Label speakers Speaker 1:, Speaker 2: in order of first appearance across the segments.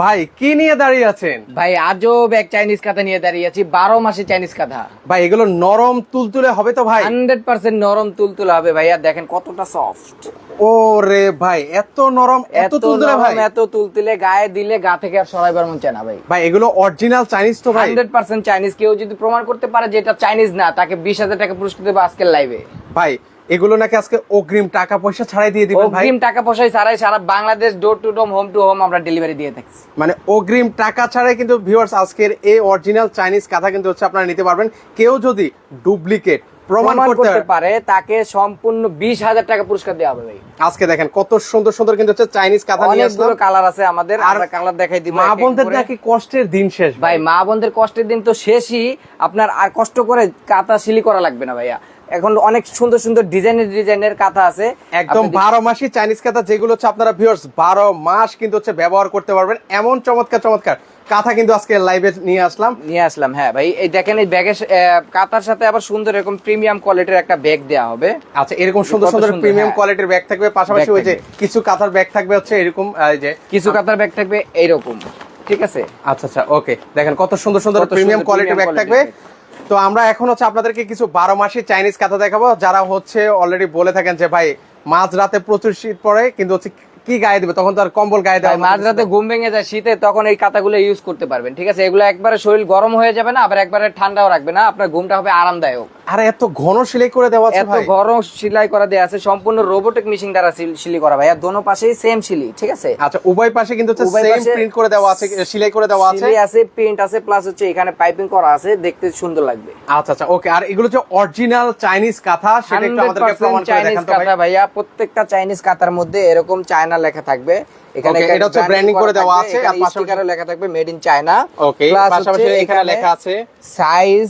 Speaker 1: ভাই কি নিয়ে দাঁড়িয়ে আছেন?
Speaker 2: ভাই আজও এক চাইনিজ কাঁথা নিয়ে দাঁড়িয়ে আছি বারো মাসে চাইনিজ কাঁথা।
Speaker 1: ভাই এগুলো নরম তুলতুলে হবে তো ভাই?
Speaker 2: হান্ড্রেড পার্সেন্ট নরম তুলতুলে হবে ভাইয়া দেখেন কতটা সফট
Speaker 1: ও রে ভাই এত নরম এত তুলতুলে ভাই?
Speaker 2: এত তুলতুলে গায়ে দিলে গা থেকে আর সরাইবার মন চায় না ভাই।
Speaker 1: ভাই এগুলো অরিজিনাল চাইনিজ তো ভাই।
Speaker 2: হান্ড্রেড পার্সেন্ট চাইনিজ কেউ যদি প্রমাণ করতে পারে যে এটা চাইনিজ না তাকে বিশ হাজার টাকা পুরস্কার দেবো আজকের লাইভে
Speaker 1: ভাই এগুলো নাকি আজকে অগ্রিম টাকা পয়সা ছাড়াই দিয়ে দিবেন ভাই?
Speaker 2: অগ্রিম টাকা পয়সায় ছাড়াই সারা Bangladesh door to door home to home আমরা ডেলিভারি দিয়ে থাকছি।
Speaker 1: মানে অগ্রিম টাকা ছাড়াই কিন্তু ভিউয়ার্স আজকের এই অরিজিনাল চাইনিজ কাঁথা কিন্তু হচ্ছে আপনারা নিতে পারবেন। কেউ যদি ডুপ্লিকেট প্রমাণ করতে
Speaker 2: পারে তাকে সম্পূর্ণ বিশ হাজার টাকা পুরস্কার দেওয়া হবে ভাই।
Speaker 1: আজকে দেখেন কত সুন্দর সুন্দর কিন্তু হচ্ছে চাইনিজ কাঁথা নিয়ে আসলাম।
Speaker 2: কালার আছে আমাদের
Speaker 1: আর
Speaker 2: কালার দেখাই দিব
Speaker 1: মা বোনদের নাকি কষ্টের দিন শেষ
Speaker 2: ভাই মা বোনদের কষ্টের দিন তো শেষই। আপনার আর কষ্ট করে কাঁথা সিলি করা লাগবে না ভাইয়া। এখন অনেক সুন্দর সুন্দর ডিজাইনের ডিজাইনের কাঁথা আছে।
Speaker 1: একদম বারো মাসই চাইনিজ কাঁথা যেগুলো হচ্ছে আপনারা ভিউয়ার্স বারো মাস কিন্তু হচ্ছে ব্যবহার করতে পারবেন। এমন চমৎকার চমৎকার কাঁথা কিন্তু আজকে লাইভে নিয়ে আসলাম।
Speaker 2: নিয়ে আসলাম হ্যাঁ ভাই। এই দেখেন এই ব্যাগের কাতার সাথে আবার সুন্দর এরকম প্রিমিয়াম কোয়ালিটির একটা ব্যাগ দেওয়া হবে।
Speaker 1: আচ্ছা এরকম সুন্দর সুন্দর প্রিমিয়াম। কোয়ালিটির ব্যাগ থাকবে। পাশাপাশি ওই যে কিছু কাঁথার ব্যাগ থাকবে হচ্ছে এরকম এই যে
Speaker 2: কিছু কাতার ব্যাগ থাকবে এইরকম ঠিক আছে?
Speaker 1: আচ্ছা আচ্ছা ওকে দেখেন কত সুন্দর সুন্দর প্রিমিয়াম কোয়ালিটির ব্যাগ থাকবে। তো আমরা এখন হচ্ছে আপনাদেরকে কিছু বারো মাসের চাইনিজ কাঁথা দেখাবো, যারা হচ্ছে অলরেডি বলে থাকেন যে ভাই মাঝ রাতে প্রচুর শীত পড়ে, কিন্তু হচ্ছে কি গায়ে দিবে? তখন তো আর কম্বল গায়ে
Speaker 2: ভাই, মাঝরাতে ঘুম ভেঙে যায় শীতে তখন এই কাঁথাগুলো ইউজ করতে পারবেন ঠিক আছে? এগুলো একবারে শরীর গরম হয়ে যাবে না আবার একবারে ঠান্ডাও রাখবে না আপনার ঘুমটা হবে আরামদায়ক।
Speaker 1: আরে এত ঘন সেলাই করে দেওয়া আছে
Speaker 2: এত
Speaker 1: ভাই।
Speaker 2: গরম সেলাই করা দেয়া আছে সম্পূর্ণ রোবোটিক মেশিন দ্বারা সিল- সিলি করা ভাই আর দোনো পাশেই সেম সিলি ঠিক আছে?
Speaker 1: আচ্ছা উভয় পাশে কিন্তু সেম প্রিন্ট করে দেওয়া আছে সেলাই করে দেওয়া আছে।
Speaker 2: সিলি আছে প্রিন্ট আছে প্লাস হচ্ছে এখানে পাইপিং করা আছে দেখতে সুন্দর লাগবে।
Speaker 1: আচ্ছা আচ্ছা ওকে আর এগুলো যে অরিজিনাল চাইনিজ কাঁথা সেটা একটু আমাদেরকে প্রমাণ করে দেখান তো ভাই।
Speaker 2: ভাইয়া। প্রত্যেকটা চাইনিজ কাঁথার মধ্যে এরকম চায়না লেখা থাকবে। এখানে
Speaker 1: এটা হচ্ছে ব্র্যান্ডিং করে দেওয়া আছে, আর
Speaker 2: পাশে লেখা থাকবে মেড ইন চায়না
Speaker 1: ওকে পাশাপাশি এখানে লেখা আছে
Speaker 2: সাইজ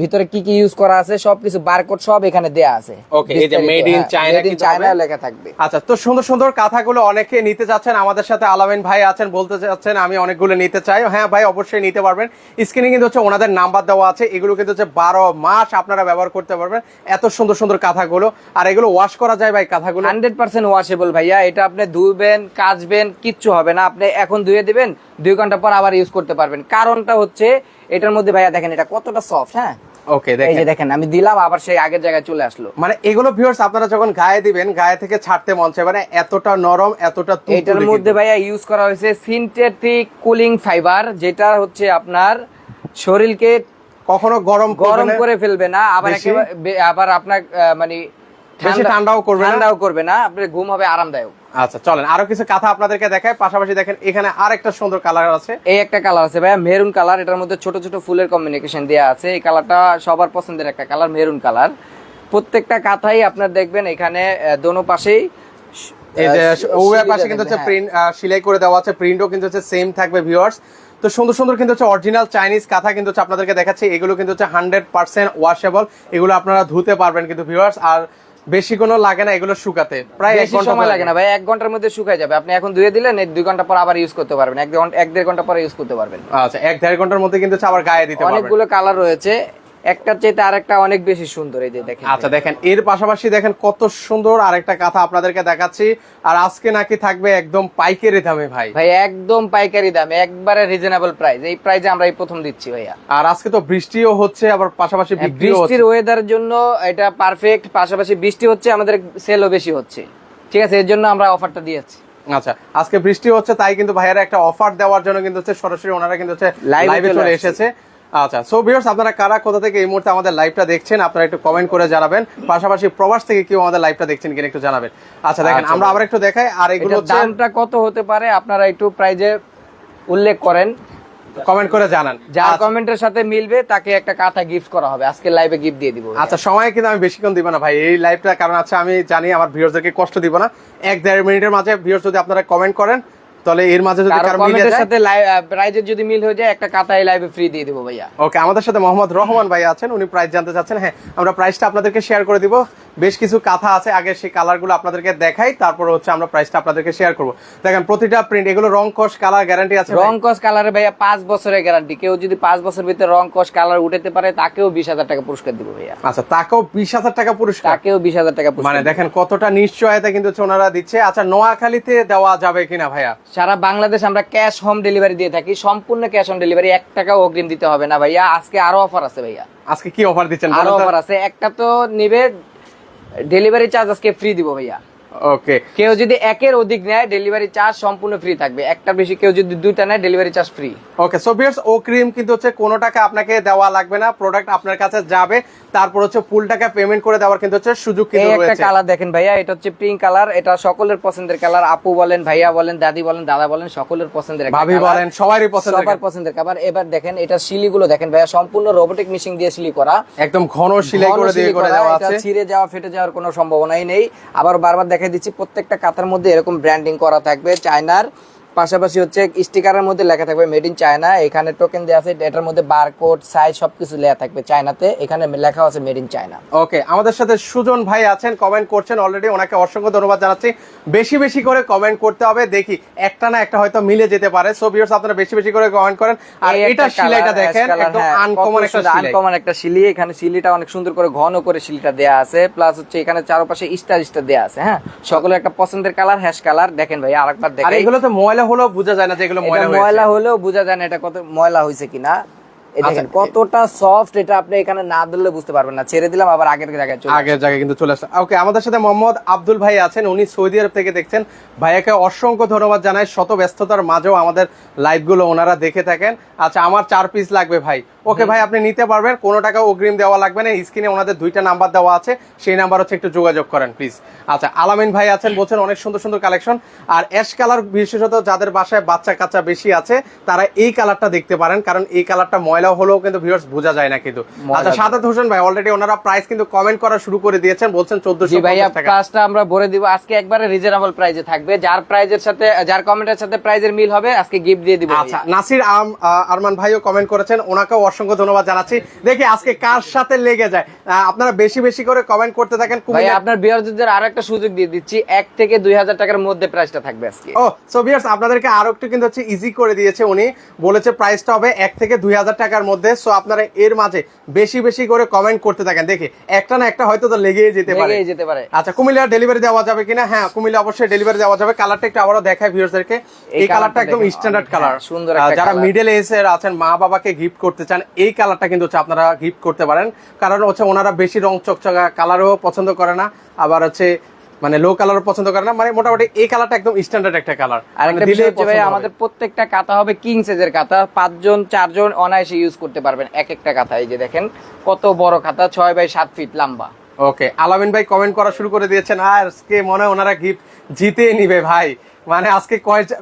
Speaker 2: ভিতরে কি কি ইউজ করা আছে সবকিছু বারকোড সব এখানে দেয়া আছে।
Speaker 1: Okay, এই যে
Speaker 2: মেড ইন
Speaker 1: কিন্তু
Speaker 2: চায়না লেখা থাকবে।
Speaker 1: আচ্ছা তো সুন্দর সুন্দর কাঁথাগুলো অনেকে নিতে চাচ্ছেন আমাদের সাথে আলামিন ভাই আছেন বলতে চাচ্ছেন আমি অনেকগুলো নিতে চাই। হ্যাঁ ভাই অবশ্যই নিতে পারবেন। স্ক্রিনে কিন্তু হচ্ছে ওনাদের নাম্বার দেওয়া আছে। এগুলো কিন্তু হচ্ছে বারো মাস আপনারা ব্যবহার করতে পারবেন। এত সুন্দর সুন্দর কাঁথাগুলো। আর এগুলো ওয়াশ করা যায় ভাই কাঁথাগুলো?
Speaker 2: হান্ড্রেড পার্সেন্ট ওয়াশেবল ভাইয়া। এটা আপনি ধুবেন কাচবেন কিচ্ছু হবে না। আপনি এখন ধুয়ে দিবেন দুই ঘণ্টা পর আবার ইউজ করতে পারবেন। কারণটা হচ্ছে এটার মধ্যে ভাইয়া দেখেন এটা কতটা সফট হ্যাঁ?
Speaker 1: ওকে
Speaker 2: এই যে দেখেন। আমি দিলাম আবার সেই আগের জায়গায় চলে আসলো।
Speaker 1: মানে এগুলো ভিউয়ার্স আপনারা যখন গায়ে দিবেন গায়ে থেকে ছাড়তে মন চায় মানে এতটা নরম এতটা
Speaker 2: এটার মধ্যে ভাইয়া ইউজ করা হয়েছে সিনথেটিক কুলিং ফাইবার যেটা হচ্ছে আপনার শরীরকে
Speaker 1: কখনো গরম
Speaker 2: গরম করে ফেলবে না আবার আবার আপনার মানে
Speaker 1: বেশি ঠান্ডাও করবে
Speaker 2: ঠান্ডাও করবে না আপনার ঘুম হবে আরামদায়ক।
Speaker 1: আচ্ছা চলেন আরও কিছু কাঁথা আপনাদেরকে দেখায় পাশাপাশি দেখেন এখানে আরেকটা সুন্দর কালার আছে।
Speaker 2: এই একটা কালার আছে ভাইয়া মেরুন কালার এটার মধ্যে ছোট ছোট ফুলের কম্বিনেশন দেওয়া আছে। এই কালারটা সবার পছন্দের একটা কালার মেরুন কালার প্রত্যেকটা কাঁথাই আপনার দেখবেন এখানে দোনো পাশেই
Speaker 1: পাশে কিন্তু হচ্ছে প্রিন্ট সেলাই করে দেওয়া আছে প্রিন্টও কিন্তু হচ্ছে সেম থাকবে ভিউয়ার্স তো সুন্দর সুন্দর কিন্তু হচ্ছে অরিজিনাল চাইনিজ কাঁথা কিন্তু হচ্ছে আপনাদেরকে দেখাচ্ছি। এগুলো কিন্তু হচ্ছে হান্ড্রেড পার্সেন্ট ওয়াশেবল এগুলো আপনারা ধুতে পারবেন কিন্তু ভিউয়ার্স আর বেশি কোনো লাগে না এগুলো শুকাতে। প্রায়
Speaker 2: বেশি
Speaker 1: ঘণ্টা
Speaker 2: সময় লাগে না ভাই এক ঘণ্টার মধ্যে শুকায় যাবে। আপনি এখন ধুয়ে দিলেন এই দুই ঘণ্টা পর আবার ইউজ করতে পারবেন। এক ঘণ্টা এক দেড় ঘণ্টা পরে ইউজ করতে পারবেন।
Speaker 1: আচ্ছা এক দেড় ঘণ্টার মধ্যে কিন্তু আবার গায়ে দিতে পারবেন।
Speaker 2: অনেকগুলো কালার রয়েছে। একটা চেয়ে আরেকটা অনেক বেশি সুন্দর এই যে দেখেন
Speaker 1: আচ্ছা দেখেন এর পাশাপাশি দেখেন কত সুন্দর আরেকটা কথা আপনাদেরকে দেখাচ্ছি। আর আজকে নাকি থাকবে একদম পাইকারি দামে ভাই।
Speaker 2: ভাই একদম পাইকারি দামে একবারে রিজনেবল প্রাইস এই প্রাইসে আমরা এই প্রথম দিচ্ছি ভাইয়া।
Speaker 1: আর আজকে তো বৃষ্টিও হচ্ছে আবার পাশাপাশি
Speaker 2: হ্যাঁ, বৃষ্টির ওয়েদার জন্য এটা পারফেক্ট পাশাপাশি বৃষ্টি হচ্ছে আমাদের সেলও বেশি হচ্ছে। ঠিক আছে এর জন্য আমরা অফারটা দিয়েছি
Speaker 1: আচ্ছা আজকে বৃষ্টি হচ্ছে তাই কিন্তু ভাইয়ারা একটা অফার দেওয়ার জন্য কিন্তু হচ্ছে সরাসরি ওনারা কিন্তু হচ্ছে লাইভে
Speaker 2: চলে
Speaker 1: এসেছে। আচ্ছা সো ভিউয়ার্স আপনারা কারা কোথা থেকে এই মুহূর্তে আমাদের লাইভটা দেখছেন আপনারা একটু কমেন্ট করে জানাবেন। পাশাপাশি প্রবাস থেকে কেউ আমাদের লাইভটা দেখছেন কিনা একটু জানাবেন। আচ্ছা দেখেন
Speaker 2: আচ্ছা,
Speaker 1: আমরা আবার একটু দেখাই আর এগুলো
Speaker 2: দামটা কত হতে পারে আপনারা একটু প্রাইজে উল্লেখ করেন।
Speaker 1: কমেন্ট করে জানান।
Speaker 2: যার
Speaker 1: আচ্ছা,
Speaker 2: কমেন্টের সাথে মিলবে তাকে একটা কাঁথা গিফট করা হবে। আজকে লাইভে গিফট দিয়ে দিব
Speaker 1: আচ্ছা সময় কিন্তু আমি বেশিক্ষণ দিব না ভাই। এই লাইভটা কারণ আছে আমি জানি আমার ভিউয়ারদেরকে কষ্ট দিব না। এক দেড় মিনিটের মাঝে ভিউয়ার্স যদি আপনারা কমেন্ট করেন তাহলে এর মাঝে যদি কারও মিলে যায়
Speaker 2: সাথে প্রাইজের যদি মিল হয়ে যায় একটা কাঁথা এই লাইভে ফ্রি দিয়ে দিব ভাইয়া।
Speaker 1: ওকে আমাদের সাথে মোহাম্মদ রহমান ভাই আছেন উনি প্রাইস জানতে চাচ্ছেন। হ্যাঁ আমরা প্রাইসটা আপনাদেরকে শেয়ার করে দিব। বেশ কিছু কাঁথা আছে আগে সেই কালারগুলো আপনাদেরকে দেখাই তারপর হচ্ছে আমরা প্রাইসটা আপনাদেরকে শেয়ার করব। দেখেন প্রতিটা প্রিন্ট এগুলো রং কস কালার গ্যারান্টি আছে?
Speaker 2: রং কস কালারে ভাইয়া পাঁচ বছরের গ্যারান্টি কেউ যদি পাঁচ বছর ভিতরে রং কস কালার উঠাতে পারে তাকেও বিশ হাজার টাকা পুরস্কার দিব ভাইয়া।
Speaker 1: আচ্ছা তাকেও বিশ হাজার টাকা পুরস্কার?
Speaker 2: তাকেও বিশ হাজার টাকা
Speaker 1: মানে দেখেন কতটা নিশ্চয়তা কিন্তু ওনারা দিচ্ছে। আচ্ছা নোয়াখালীতে দেওয়া যাবে কিনা ভাইয়া?
Speaker 2: সারা বাংলাদেশ আমরা ক্যাশ হোম ডেলিভারি দিয়ে থাকি। সম্পূর্ণ ক্যাশ অন ডেলিভারি এক টাকাও অগ্রিম দিতে হবে না ভাইয়া। আজকে আরও অফার আছে ভাইয়া।
Speaker 1: আজকে কি অফার দিচ্ছেন?
Speaker 2: আরও অফার আছে। একটা তো নিবে ডেলিভারি চার্জ আজকে ফ্রি দিব ভাইয়া
Speaker 1: ওকে
Speaker 2: কেউ যদি একের অধিক নেয় ডেলিভারি চার্জ সম্পূর্ণ ফ্রি থাকবে। একটা বেশি কেউ যদি দুইটা নেয় delivery charge free
Speaker 1: okay so viewers ও ক্রিম কিন্তু হচ্ছে কোনো টাকা আপনাকে দেওয়া লাগবে না। প্রোডাক্ট আপনার কাছে যাবে তারপর হচ্ছে ফুল টাকা পেমেন্ট করে দেওয়ার কিন্তু হচ্ছে সুযোগ কিন্তু
Speaker 2: একটা কালার দেখেন ভাইয়া এটা হচ্ছে পিঙ্ক কালার এটা সকলের পছন্দের কালার আপু বলেন ভাইয়া বলেন দাদি বলেন দাদা বলেন সকলের পছন্দের
Speaker 1: ভাবি বলেন সবারই পছন্দের
Speaker 2: সবার পছন্দের কালার এবার দেখেন এটা শিলিগুলো দেখেন ভাইয়া সম্পূর্ণ রোবোটিক মেশিন দিয়ে শিলি করা।
Speaker 1: একদম ঘন সেলাই করে দিয়ে করে দেওয়া আছে।
Speaker 2: ছিঁড়ে যাওয়া ফেটে যাওয়ার কোনো সম্ভাবনাই নেই। আবার বারবার দেখাই দিচ্ছি প্রত্যেকটা কাতার মধ্যে এরকম ব্র্যান্ডিং করা থাকবে চায়নার পাশাপাশি হচ্ছে স্টিকারের মধ্যে লেখা থাকবে মেড ইন চায়না। এখানে টোকেন দেওয়া আছে এটার মধ্যে বারকোড সাইজ সবকিছু লেখা থাকবে চায়নাতে। এখানে লেখা আছে মেড ইন চায়না।
Speaker 1: ওকে আমাদের সাথে সুজন ভাই আছেন কমেন্ট করছেন অলরেডি ওনাকে অসংখ্য ধন্যবাদ জানাচ্ছি। বেশি বেশি করে কমেন্ট করতে হবে। দেখি একটা না একটা হয়তো মিলে যেতে পারে। সো ভিউয়ার্স আপনারা বেশি বেশি করে কমেন্ট করেন। আর এটা
Speaker 2: একটা
Speaker 1: সিলাইটা দেখেন একদম
Speaker 2: হ্যাঁ,
Speaker 1: আনকমন একটা
Speaker 2: সুন্দর,
Speaker 1: সিলাই।
Speaker 2: uncommon একটা শিলি এখানে শিলিটা অনেক সুন্দর করে ঘন করে শিলিটা দেয়া আছে। প্লাস হচ্ছে এখানে চারপাশে স্টার স্টার দেয়া আছে হ্যাঁ? সকলের একটা পছন্দের কালার হ্যাশ কালার দেখেন ভাই আরেকবার
Speaker 1: আর
Speaker 2: দেখেন
Speaker 1: এগুলো তো ময়লা হলেও বোঝা যায় না যে এগুলো ময়লা হয়েছে।
Speaker 2: ময়লা হলেও বোঝা যায় না এটা কত ময়লা হয়েছে কিনা। দেখেন
Speaker 1: আচ্ছা,
Speaker 2: কতটা সফট এটা আপনি এখানে না ধরলে বুঝতে পারবেন না। ছেড়ে দিলাম আবার আগের জায়গায় চলে
Speaker 1: আগের জায়গায় কিন্তু চলে আসছে ওকে আমাদের সাথে মোহাম্মদ আব্দুল ভাই আছেন উনি সৌদি আরব থেকে দেখছেন। ভাইয়াকে অসংখ্য ধন্যবাদ জানাই শত ব্যস্ততার মাঝেও আমাদের লাইভগুলো ওনারা দেখে থাকেন। আচ্ছা আমার চার পিস লাগবে ভাই। ওকে ভাই আপনি নিতে পারবেন। কোনো টাকা অগ্রিম দেওয়া লাগবে না। স্ক্রিনে ওনাদের দুইটা নাম্বার দেওয়া আছে। সেই নাম্বার হচ্ছে একটু যোগাযোগ করেন প্লিজ আচ্ছা আলামিন ভাই আছেন বলছেন অনেক সুন্দর সুন্দর কালেকশন। আর অ্যাশ কালার বিশেষত যাদের বাসায় বাচ্চা কাচ্চা বেশি আছে তারা এই কালারটা দেখতে পারেন। কারণ এই কালারটা ময়লা হলেও কিন্তু ভিউয়ার্স বোঝা যায় না কিন্তু। আচ্ছা সাদাত হোসেন ভাই অলরেডি ওনারা প্রাইস কিন্তু কমেন্ট করা শুরু করে দিয়েছেন বলছেন
Speaker 2: জি
Speaker 1: চোদ্দশো
Speaker 2: ভাইয়া
Speaker 1: টাকা।
Speaker 2: প্রাইসটা আমরা বলে দিব। আজকে একবারে রিজনেবল প্রাইজে থাকবে। যার প্রাইজের সাথে যার কমেন্টের সাথে প্রাইজের মিল হবে আজকে গিফট দিয়ে দিব
Speaker 1: আচ্ছা নাসির আম আরমান ভাইও কমেন্ট করেছেন ওনাকেও অসংখ্য ধন্যবাদ জানাচ্ছি। দেখি আজকে কার সাথে লেগে যায়। আপনারা বেশি বেশি করে কমেন্ট করতে থাকেন।
Speaker 2: ভাই
Speaker 1: কুমিল্লা
Speaker 2: আপনার বিয়ারদের আরও একটা সুযোগ দিয়ে দিচ্ছি। এক থেকে দুই হাজার টাকার মধ্যে প্রাইসটা থাকবে আজকে।
Speaker 1: ও সো ভিউয়ার্স আপনাদেরকে আরও একটু কিন্তু হচ্ছে ইজি করে দিয়েছে উনি। বলেছে প্রাইসটা হবে এক থেকে দুই হাজার টাকার মধ্যে। সো আপনারা এর মাঝে বেশি বেশি করে কমেন্ট করতে থাকেন। দেখি একটা না একটা হয়তো তো লেগেই যেতে পারে।
Speaker 2: লেগেই যেতে পারে।
Speaker 1: আচ্ছা কুমিল্লা ডেলিভারি দেওয়া যাবে কিনা? হ্যাঁ কুমিল্লা অবশ্যই ডেলিভারি দেওয়া যাবে। কালারটা একটু আবারও দেখায় ভিউয়ার্সদেরকে
Speaker 2: এই
Speaker 1: কালারটা একদম স্ট্যান্ডার্ড কালার
Speaker 2: সুন্দর একটা
Speaker 1: যারা। মিডল এজের আছেন মা বাবাকে গিফট করতে চান এই কালারটা কিন্তু হচ্ছে আপনারা গিফট করতে পারেন। কারণ হচ্ছে ওনারা বেশি রং চকচকা কালারও পছন্দ করে না আবার হচ্ছে মানে লো কালারও পছন্দ করে না। মানে মোটামুটি এই কালারটা একদম স্ট্যান্ডার্ড একটা কালার।
Speaker 2: আর হচ্ছে ভাই আমাদের প্রত্যেকটা কাঁথা হবে কিং সাইজের কাঁথা। পাঁচজন চারজন অনায়াসে ইউজ করতে পারবেন এক একটা কাঁথা। এই যে দেখেন কত বড় কাঁথা ছয় বাই সাত ফিট লম্বা।
Speaker 1: ওকে আলামিন ভাই কমেন্ট করা শুরু করে দিয়েছেন। আর আজকে মনে হয় ওনারা গিফট জিতে নিবে ভাই। মানে আজকে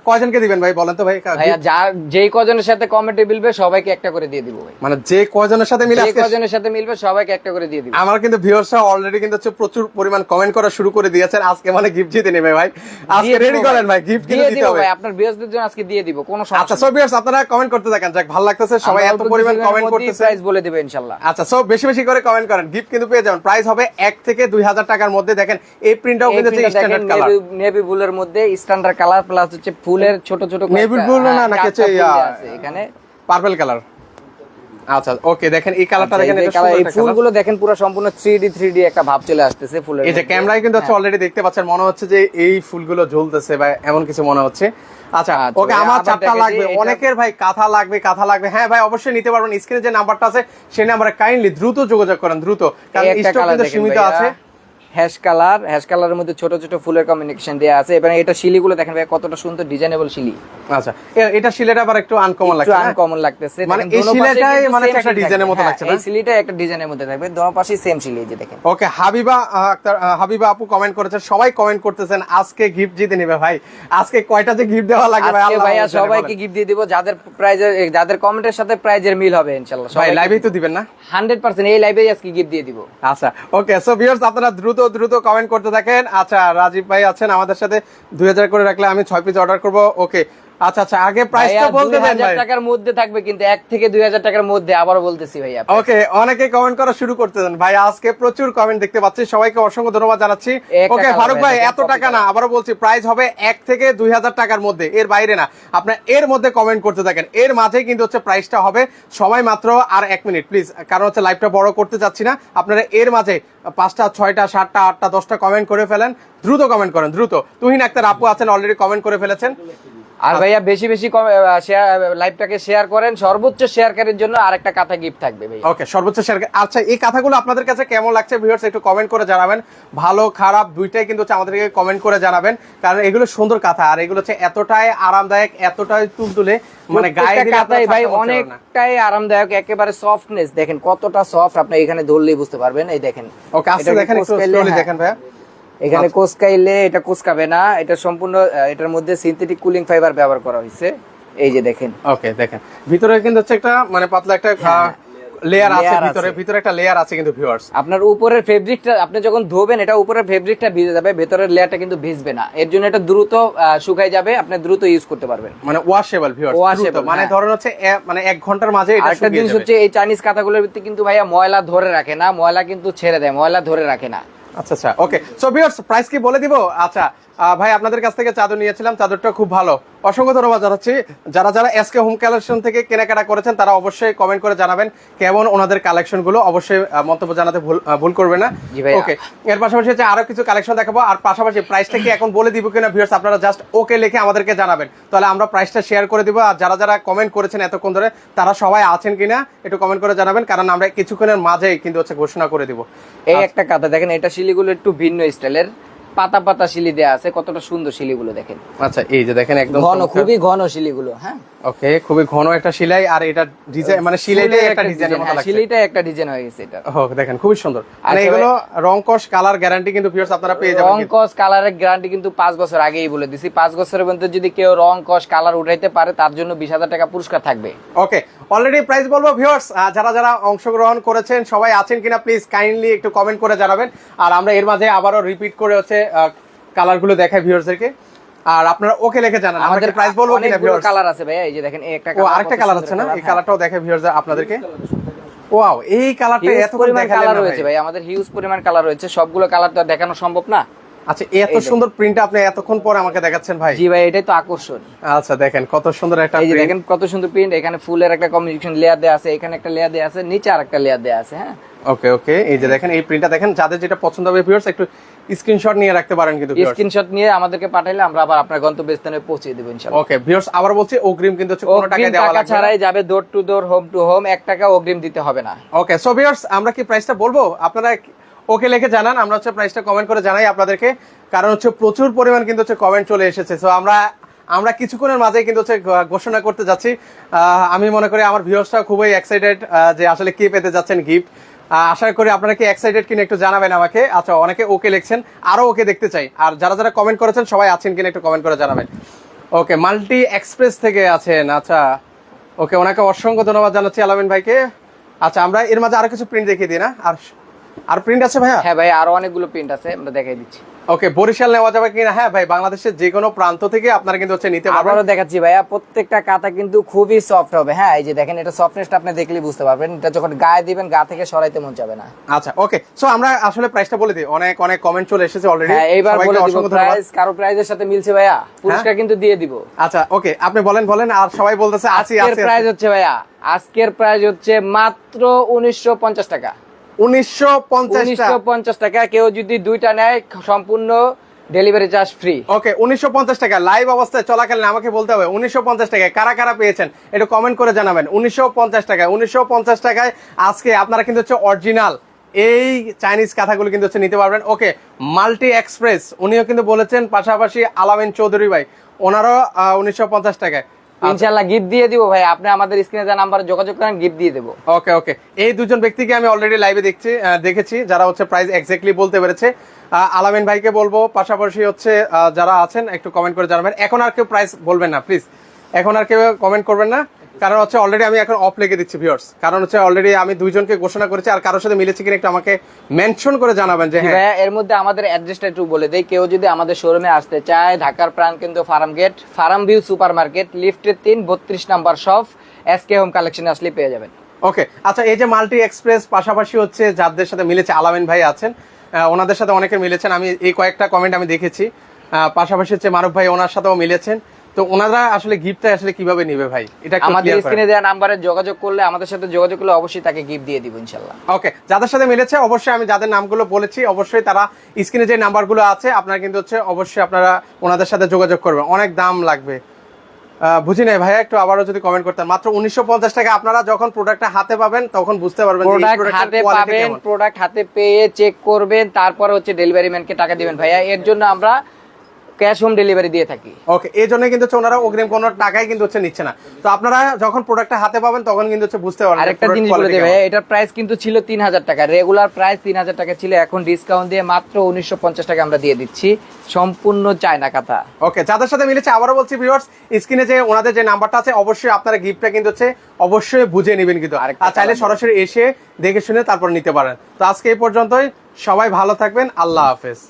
Speaker 1: কয়জনকে দিবেন ভাই বলেন তো ভাই?
Speaker 2: ভাইয়া যার যেই কজনের সাথে কমেন্টে মিলবে সবাইকে একটা করে দিয়ে দিব ভাই
Speaker 1: মানে যে কয়জনের সাথে মিলে
Speaker 2: কজনের সাথে মিলবে সবাইকে একটা করে দিয়ে দিব।
Speaker 1: আমার কিন্তু ভিউয়ার্সরা অলরেডি কিন্তু প্রচুর পরিমাণ কমেন্ট করা শুরু করে দিয়েছেন। আজকে মানে গিফট জিতে নেবে ভাই। আজকে রেডি করেন ভাই। গিফট
Speaker 2: দিয়ে
Speaker 1: দিতে হবে।
Speaker 2: ভাই আপনার বৃহস্পতির জন্য আজকে দিয়ে দিব কোনো
Speaker 1: আচ্ছা
Speaker 2: সমস্যা
Speaker 1: সো ভিউয়ার্স আপনারা কমেন্ট করতে থাকেন যাক ভালো লাগতেছে। সবাই এত পরিমাণ কমেন্ট করতেছে।
Speaker 2: প্রাইস বলে দিবে ইনশাআল্লাহ
Speaker 1: আচ্ছা সো বেশি বেশি করে কমেন্ট করেন। গিফট কিন্তু পেয়ে যাবেন। প্রাইস হবে এক থেকে দুই হাজার টাকার মধ্যে। দেখেন এই প্রিন্টটাও কিন্তু স্ট্যান্ডার্ড কালার
Speaker 2: নেভি ব্লুর মধ্যে স্ট্যান্ডার্ড কালার প্লাস হচ্ছে ফুলের ছোট ছোট কয়েকটা-
Speaker 1: blue না,
Speaker 2: হ্যাঁ, ফুল
Speaker 1: ইয়া-
Speaker 2: এখানে।
Speaker 1: পার্পল কালার আচ্ছা ওকে দেখেন এই কালারটা
Speaker 2: আচ্ছা,
Speaker 1: দেখেন
Speaker 2: এই ফুলগুলো দেখেন পুরো সম্পূর্ণ 3D 3D একটা ভাব চলে আসতেছে ফুলের
Speaker 1: এই যে ক্যামেরায় কিন্তু হচ্ছে
Speaker 2: হ্যাঁ।
Speaker 1: অলরেডি দেখতে পাচ্ছেন মনে হচ্ছে যে এই ফুলগুলো ঝুলতেছে বা এমন কিছু মনে হচ্ছে। আচ্ছা
Speaker 2: আচ্ছা,
Speaker 1: ওকে আমার চারটা লাগবে। অনেকের ভাই কাঁথা লাগবে কাঁথা লাগবে। হ্যাঁ ভাই অবশ্যই নিতে পারবেন। স্ক্রিনে যে নাম্বারটা আছে সেই নাম্বারে কাইন্ডলি দ্রুত যোগাযোগ করেন দ্রুত। কারণ স্টক কিন্তু সীমিত আছে।
Speaker 2: হ্যাশ কালার, হ্যাশ কালারের মধ্যে ছোট ছোট ফুলের কম্বিনেশন দেওয়া আছে। এবার এটা শিলিগুলো দেখেন ভাই কতটা সুন্দর ডিজাইনেবল শিলি।
Speaker 1: আচ্ছা এটা সিলেট আবার একটু আনকমন লাগছে
Speaker 2: আনকমন লাগতেছে।
Speaker 1: মানে এই
Speaker 2: কিন্তু
Speaker 1: মানে একটা ডিজাইনের মতো লাগছে
Speaker 2: হ্যাঁ,
Speaker 1: না?
Speaker 2: এই শিলিটা একটা ডিজাইনের মধ্যে থাকবে পাশে সেম যে দেখেন।
Speaker 1: ওকে হাবিবা আক্তার হাবিবা আপু কমেন্ট করেছেন সবাই কমেন্ট করতেছেন আজকে গিফট জিতে নেবে ভাই। আজকে কয়টা যে গিফট দেওয়া লাগবে ভাই আল্লাহ
Speaker 2: ভাইয়া সবাইকে গিফট দিয়ে দিব যাদের প্রাইজের যাদের কমেন্টের সাথে প্রাইজের মিল হবে ইনশাআল্লাহ
Speaker 1: ভাই লাইভেই তো দিবেন না?
Speaker 2: হান্ড্রেড পার্সেন্ট এই লাইভে আজকে গিফট দিয়ে দিব।
Speaker 1: আচ্ছা ওকে সো ভিউয়ার্স আপনারা দ্রুত দ্রুত কমেন্ট করতে থাকেন। আচ্ছা রাজীব ভাই আছেন আমাদের সাথে। দুই হাজার করে রাখলে আমি ছয় পিস অর্ডার করব। ওকে আচ্ছা আচ্ছা আগে প্রাইসটা বলতে দেন ভাই।
Speaker 2: টাকার মধ্যে থাকবে কিন্তু এক থেকে দুই হাজার টাকার মধ্যে আবারও বলতেছি ভাইয়া
Speaker 1: ওকে অনেকে কমেন্ট করা শুরু করতে দেন। ভাই আজকে প্রচুর কমেন্ট দেখতে পাচ্ছি। সবাইকে অসংখ্য ধন্যবাদ জানাচ্ছি। ওকে ফারুক
Speaker 2: ভাই,
Speaker 1: এত টাকা না আবারও বলছি প্রাইস হবে এক থেকে দুই হাজার টাকার মধ্যে এর বাইরে না। আপনার এর মধ্যে কমেন্ট করতে থাকেন। এর মাঝে কিন্তু হচ্ছে প্রাইসটা হবে সময় মাত্র আর এক মিনিট প্লিজ কারণ হচ্ছে লাইভটা বড় করতে চাচ্ছি না। আপনারা এর মাঝে পাঁচটা ছয়টা সাতটা আটটা দশটা কমেন্ট করে ফেলেন। দ্রুত কমেন্ট করেন দ্রুত। তুহিন আক্তার আপু আছেন অলরেডি কমেন্ট করে ফেলেছেন।
Speaker 2: আর ভাইয়া বেশি বেশি শেয়ার লাইভটাকে শেয়ার করেন সর্বোচ্চ শেয়ারকারীর জন্য আরেকটা কাঁথা গিফট থাকবে ভাইয়া।
Speaker 1: ওকে সর্বোচ্চ শেয়ার আচ্ছা এই কথাগুলো আপনাদের কাছে কেমন লাগছে ভিউয়ার্স একটু কমেন্ট করে জানাবেন। ভালো খারাপ দুইটাই কিন্তু আমাদেরকে কমেন্ট করে জানাবেন। কারণ এগুলো সুন্দর কথা আর এগুলো হচ্ছে এতটাই আরামদায়ক এতটাই তুলতুলে মানে গায়ে দিলে
Speaker 2: ভাই। অনেকটাই আরামদায়ক একেবারে সফটনেস দেখেন কতটা সফট আপনি এখানে ধরলেই বুঝতে পারবেন এই দেখেন।
Speaker 1: ওকে
Speaker 2: এটাকে
Speaker 1: দেখেন একটু
Speaker 2: হ্যাঁ।
Speaker 1: দেখেন ভাইয়া।
Speaker 2: এখানে কোসকাইলে এটা কোসকাবে না এটা সম্পূর্ণ এটার মধ্যে সিনথেটিক কুলিং ফাইবার ব্যবহার করা হয়েছে। এই যে দেখেন।
Speaker 1: ওকে দেখেন। ভিতরে কিন্তু হচ্ছে একটা মানে পাতলা একটা লেয়ার আছে ভিতরে। ভিতরে একটা লেয়ার আছে কিন্তু ভিউয়ার্স
Speaker 2: আপনার উপরের ফেব্রিকটা আপনি যখন ধোবেন এটা উপরের ফেব্রিকটা ভিজে যাবে ভেতরের লেয়ারটা কিন্তু ভিজবে না। এর জন্য এটা দ্রুত শুকাই যাবে আপনি দ্রুত ইউজ করতে পারবেন।
Speaker 1: মানে ওয়াশেবল ভিউয়ার্স
Speaker 2: Washable,
Speaker 1: মানে
Speaker 2: হ্যাঁ।
Speaker 1: ধরেন হচ্ছে মানে এক ঘণ্টার মাঝে এটা
Speaker 2: আরেকটা
Speaker 1: শুকিয়ে
Speaker 2: জিনিস
Speaker 1: যাবে।
Speaker 2: হচ্ছে এই চাইনিজ কাঁথাগুলোর ভিতরে কিন্তু ভাইয়া ময়লা ধরে রাখে না ময়লা কিন্তু ছেড়ে দেয় ময়লা ধরে রাখে না।
Speaker 1: আচ্ছা আচ্ছা ওকে সো ভিউয়ার্স প্রাইস কি বলে দিব? আচ্ছা ভাই আপনাদের কাছ থেকে চাদর নিয়েছিলাম চাদরটা খুব ভালো। অসংখ্য ধন্যবাদ জানাচ্ছি। যারা যারা এসকে হোম কালেকশন থেকে কেনাকাটা করেছেন তারা অবশ্যই কমেন্ট করে জানাবেন কেমন ওনাদের কালেকশনগুলো। অবশ্যই মন্তব্য জানাতে ভুল ভুল করবে না। ওকে এর পাশাপাশি হচ্ছে আরও কিছু কালেকশন দেখাবো। আর পাশাপাশি প্রাইসটা কি এখন বলে দিব কিনা ভিউয়ার্স আপনারা জাস্ট ওকে লিখে আমাদেরকে জানাবেন। তাহলে আমরা প্রাইসটা শেয়ার করে দিব। আর যারা যারা কমেন্ট করেছেন এতক্ষণ ধরে তারা সবাই আছেন কিনা একটু কমেন্ট করে জানাবেন। কারণ আমরা কিছুক্ষণের মাঝেই কিন্তু হচ্ছে ঘোষণা করে দিব।
Speaker 2: এই একটা কাঁথা দেখেন এটা শিলিগুলো একটু ভিন্ন স্টাইলের। পাতা পাতা শিলি দেয়া আছে কতটা সুন্দর শিলিগুলো দেখেন।
Speaker 1: আচ্ছা এই যে দেখেন একদম
Speaker 2: ঘন খুবই ঘন শিলিগুলো হ্যাঁ।
Speaker 1: ওকে খুবই ঘন একটা সেলাই আর এটা ডিজাইন মানে সেলাইটাই একটা ডিজাইনের মতো
Speaker 2: হ্যাঁ,
Speaker 1: লাগছে।
Speaker 2: শিলিটা একটা ডিজাইন হয়ে গেছে এটা।
Speaker 1: ও দেখেন খুবই সুন্দর। মানে
Speaker 2: আচ্ছা
Speaker 1: এগুলো রং কস কালার গ্যারান্টি কিন্তু ভিউয়ার্স আপনারা পেয়ে যাবেন
Speaker 2: রং কস কালারের গ্যারান্টি কিন্তু পাঁচ বছর আগেই বলে দিছি। পাঁচ বছরের মধ্যে যদি কেউ রং কস কালার উঠাইতে পারে তার জন্য বিশ হাজার টাকা পুরস্কার থাকবে।
Speaker 1: ওকে অলরেডি প্রাইস বলব ভিউয়ার্স যারা যারা অংশগ্রহণ করেছেন সবাই আছেন কিনা প্লিজ কাইন্ডলি একটু কমেন্ট করে জানাবেন। আর আমরা এর মাঝে আবারও রিপিট করে হচ্ছে কালারগুলো দেখাই ভিউয়ার্সদেরকে আর আপনারা ওকে লিখে জানান আমাদের প্রাইস বলব কিনা ভিউয়ার্স
Speaker 2: কালার আছে ভাইয়া এই যে দেখেন এই একটা
Speaker 1: ও আরেকটা কালার আছে না? এই কালারটাও দেখে ভিউয়ার্স আপনাদেরকে? ওয়াও এই কালারটা এত
Speaker 2: পরিমাণ কালার
Speaker 1: কালার
Speaker 2: রয়েছে ভাই। আমাদের হিউজ পরিমাণ কালার রয়েছে। সবগুলো কালার তো দেখানো সম্ভব না।
Speaker 1: আচ্ছা এত সুন্দর প্রিন্ট আপনি এতক্ষণ পরে আমাকে দেখাচ্ছেন ভাই।
Speaker 2: জি ভাই এটাই তো আকর্ষণ।
Speaker 1: আচ্ছা দেখেন কত সুন্দর একটা
Speaker 2: এই যে দেখেন কত সুন্দর প্রিন্ট এখানে ফুলের একটা কম্বিনেশন লেয়ার দেয়া আছে এখানে একটা লেয়ার দেয়া আছে নিচে আরেকটা লেয়ার দেয়া আছে হ্যাঁ।
Speaker 1: ওকে ওকে এই যে দেখেন এই প্রিন্টটা দেখেন যাদের যেটা পছন্দ হবে ভিউয়ার্স একটু স্ক্রিনশট নিয়ে রাখতে পারেন কিন্তু
Speaker 2: স্ক্রিনশট নিয়ে আমাদেরকে পাঠাইলে আমরা আবার আপনার গন্তব্যস্থানে পৌঁছে দেবো ইনশাআল্লাহ।
Speaker 1: ওকে ভিউয়ার্স আবার বলছি অগ্রিম কিন্তু হচ্ছে কোনো টাকা দেওয়া লাগবে না।
Speaker 2: ছাড়াই যাবে door to door home to home এক টাকা অগ্রিম দিতে হবে না।
Speaker 1: ওকে সো ভিউয়ার্স আমরা কি প্রাইসটা বলব? আপনারা ওকে লিখে জানান আমরা হচ্ছে প্রাইসটা কমেন্ট করে জানাই আপনাদেরকে। কারণ হচ্ছে প্রচুর পরিমাণ কিন্তু হচ্ছে কমেন্ট চলে এসেছে। সো আমরা আমরা কিছুক্ষণের মাঝে কিন্তু হচ্ছে ঘোষণা করতে যাচ্ছি। আমি মনে করি আমার ভিউয়ার্সটা খুবই এক্সাইটেড যে আসলে কি পেতে যাচ্ছেন গিফট আশা করি আপনারা কি এক্সাইটেড কিনা একটু জানাবেন আমাকে। আচ্ছা অনেকে ওকে লিখছেন, আরও ওকে দেখতে চাই। আর যারা যারা কমেন্ট করেছেন, সবাই আছেন কিনা একটু কমেন্ট করে জানাবেন। ওকে, মাল্টি এক্সপ্রেস থেকে আছেন আচ্ছা। ওকে, ওনাকে অসংখ্য ধন্যবাদ জানাচ্ছি আলামিন ভাইকে। আচ্ছা আমরা এর মাঝে আরও কিছু প্রিন্ট দেখিয়ে দিই না? আর আর প্রিন্ট আছে ভাইয়া?
Speaker 2: হ্যাঁ ভাই, আরও অনেকগুলো প্রিন্ট আছে, আমরা দেখাই দিচ্ছি।
Speaker 1: ওকে বরিশাল নেওয়া যাবে কিনা? হ্যাঁ ভাই বাংলাদেশের যে কোনো প্রান্ত থেকে আপনারা কিন্তু হচ্ছে নিতে পারবেন।
Speaker 2: আবারও দেখাচ্ছি ভাইয়া প্রত্যেকটা কাঁথা কিন্তু খুবই সফট হবে। হ্যাঁ এই যে দেখেন এটা সফটনেসটা আপনি দেখলেই বুঝতে পারবেন। এটা যখন গায়ে দিবেন গা থেকে সরাইতে মন যাবে না।
Speaker 1: আচ্ছা ওকে সো আমরা আসলে প্রাইসটা বলে দিই। অনেক অনেক কমেন্ট চলে এসেছে অলরেডি
Speaker 2: হ্যাঁ এইবার বলে দিব। প্রাইস কারও প্রাইজের সাথে মিলছে ভাইয়া। পুরস্কার কিন্তু দিয়ে দিব।
Speaker 1: আচ্ছা ওকে আপনি বলেন বলেন আর সবাই বলতেছে আছি
Speaker 2: আজকের
Speaker 1: আছি।
Speaker 2: প্রাইস হচ্ছে ভাইয়া আজকের প্রাইস হচ্ছে মাত্র উনিশশো পঞ্চাশ টাকা।
Speaker 1: উনিশশো পঞ্চাশ
Speaker 2: টাকা। কেউ যদি দুইটা নেয় সম্পূর্ণ ডেলিভারি চার্জ ফ্রি।
Speaker 1: ওকে উনিশশো পঞ্চাশ টাকা। লাইভ অবস্থায় চলাকালীন আমাকে বলতে হবে উনিশশো পঞ্চাশ টাকায় কারা কারা পেয়েছেন? একটু কমেন্ট করে জানাবেন। উনিশশো পঞ্চাশ টাকায় উনিশশো পঞ্চাশ টাকায় আজকে আপনারা কিন্তু হচ্ছে অরিজিনাল এই চাইনিজ কাঁথাগুলো কিন্তু হচ্ছে নিতে পারবেন। ওকে মাল্টি এক্সপ্রেস উনিও কিন্তু বলেছেন পাশাপাশি আলামিন চৌধুরী ভাই ওনারও উনিশশো পঞ্চাশ টাকায়।
Speaker 2: ইনশাল্লাহ গিফট দিয়ে দিব ভাই। আপনি আমাদের স্ক্রিনে যা নাম্বারে যোগাযোগ করেন গিফট দিয়ে দেব।
Speaker 1: ওকে ওকে। এই দুজন ব্যক্তিকে আমি অলরেডি লাইভে দেখছি দেখেছি যারা হচ্ছে প্রাইস এক্স্যাক্টলি বলতে পেরেছে। আলামিন ভাইকে বলব পাশাপাশি হচ্ছে যারা আছেন একটু কমেন্ট করে জানাবেন। এখন আর কেউ প্রাইস বলবেন না প্লিজ এখন আর কেউ কমেন্ট করবেন না। কারণ হচ্ছে অলরেডি আমি এখন অফ লেগে দিচ্ছি ভিউয়ার্স কারণ হচ্ছে অলরেডি আমি দুইজনকে ঘোষণা করেছি আর কারোর সাথে মিলেছে কিনা একটু আমাকে মেনশন করে জানাবেন যে হ্যাঁ।
Speaker 2: এর মধ্যে আমাদের অ্যাড্রেসটা একটু বলে দেই। কেউ যদি আমাদের শোরুমে আসতে চায় ঢাকার প্রাণকেন্দ্র Farmgate Farm View Super Market লিফটের তিন বত্রিশ number shop S K Home Collection আসলে পেয়ে যাবেন।
Speaker 1: ওকে আচ্ছা এই যে মাল্টি এক্সপ্রেস পাশাপাশি হচ্ছে যাদের সাথে মিলেছে আলামিন ভাই আছেন ওনাদের সাথে অনেকে মিলেছেন আমি এই কয়েকটা কমেন্ট আমি দেখেছি। পাশাপাশি হচ্ছে মারুফ ভাই ওনার সাথেও মিলেছেন। তো ওনারা আসলে গিফটটা আসলে কীভাবে নিবে ভাই? এটা
Speaker 2: আমাদের স্ক্রিনে দেওয়া নাম্বারে যোগাযোগ করলে আমাদের সাথে যোগাযোগ করলে অবশ্যই তাকে গিফট দিয়ে দিব ইনশাল্লাহ
Speaker 1: ওকে যাদের সাথে মিলেছে অবশ্যই আমি যাদের নামগুলো বলেছি অবশ্যই তারা স্ক্রিনে যে নাম্বারগুলো আছে আপনারা কিন্তু হচ্ছে অবশ্যই আপনারা ওনাদের সাথে যোগাযোগ করবেন। অনেক দাম লাগবে। বুঝি নাই ভাইয়া একটু আবারও যদি কমেন্ট করতেন। মাত্র উনিশশো পঞ্চাশ টাকা আপনারা যখন প্রোডাক্টটা হাতে পাবেন তখন বুঝতে পারবেন
Speaker 2: হাতে পাবেন প্রোডাক্ট হাতে পেয়ে চেক করবেন তারপর হচ্ছে ডেলিভারি ম্যানকে টাকা দিবেন। ভাইয়া এর জন্য আমরা ক্যাশ হোম ডেলিভারি দিয়ে থাকি।
Speaker 1: ওকে এই জন্য কিন্তু হচ্ছে ওনারা অগ্রিম কোনো টাকাই কিন্তু হচ্ছে নিচ্ছে না। তো আপনারা যখন প্রোডাক্টটা হাতে পাবেন তখন কিন্তু হচ্ছে বুঝতে পারবেন
Speaker 2: আরেকটা জিনিস বলে দেবে। এটার প্রাইস কিন্তু ছিল তিন হাজার টাকা। রেগুলার প্রাইস তিন হাজার টাকা ছিল এখন ডিসকাউন্ট দিয়ে মাত্র উনিশশো পঞ্চাশ টাকা আমরা দিয়ে দিচ্ছি। সম্পূর্ণ চায়না কাঁথা।
Speaker 1: ওকে যাদের সাথে মিলেছে আবারও বলছি ভিউয়ার্স স্ক্রিনে যে ওনাদের যে নাম্বারটা আছে অবশ্যই আপনারা গিফটটা কিন্তু হচ্ছে অবশ্যই বুঝে নেবেন কিন্তু। আর চাইলে সরাসরি এসে দেখে শুনে তারপর নিতে পারেন। তো আজকে এই পর্যন্তই সবাই ভালো থাকবেন আল্লাহ হাফেজ।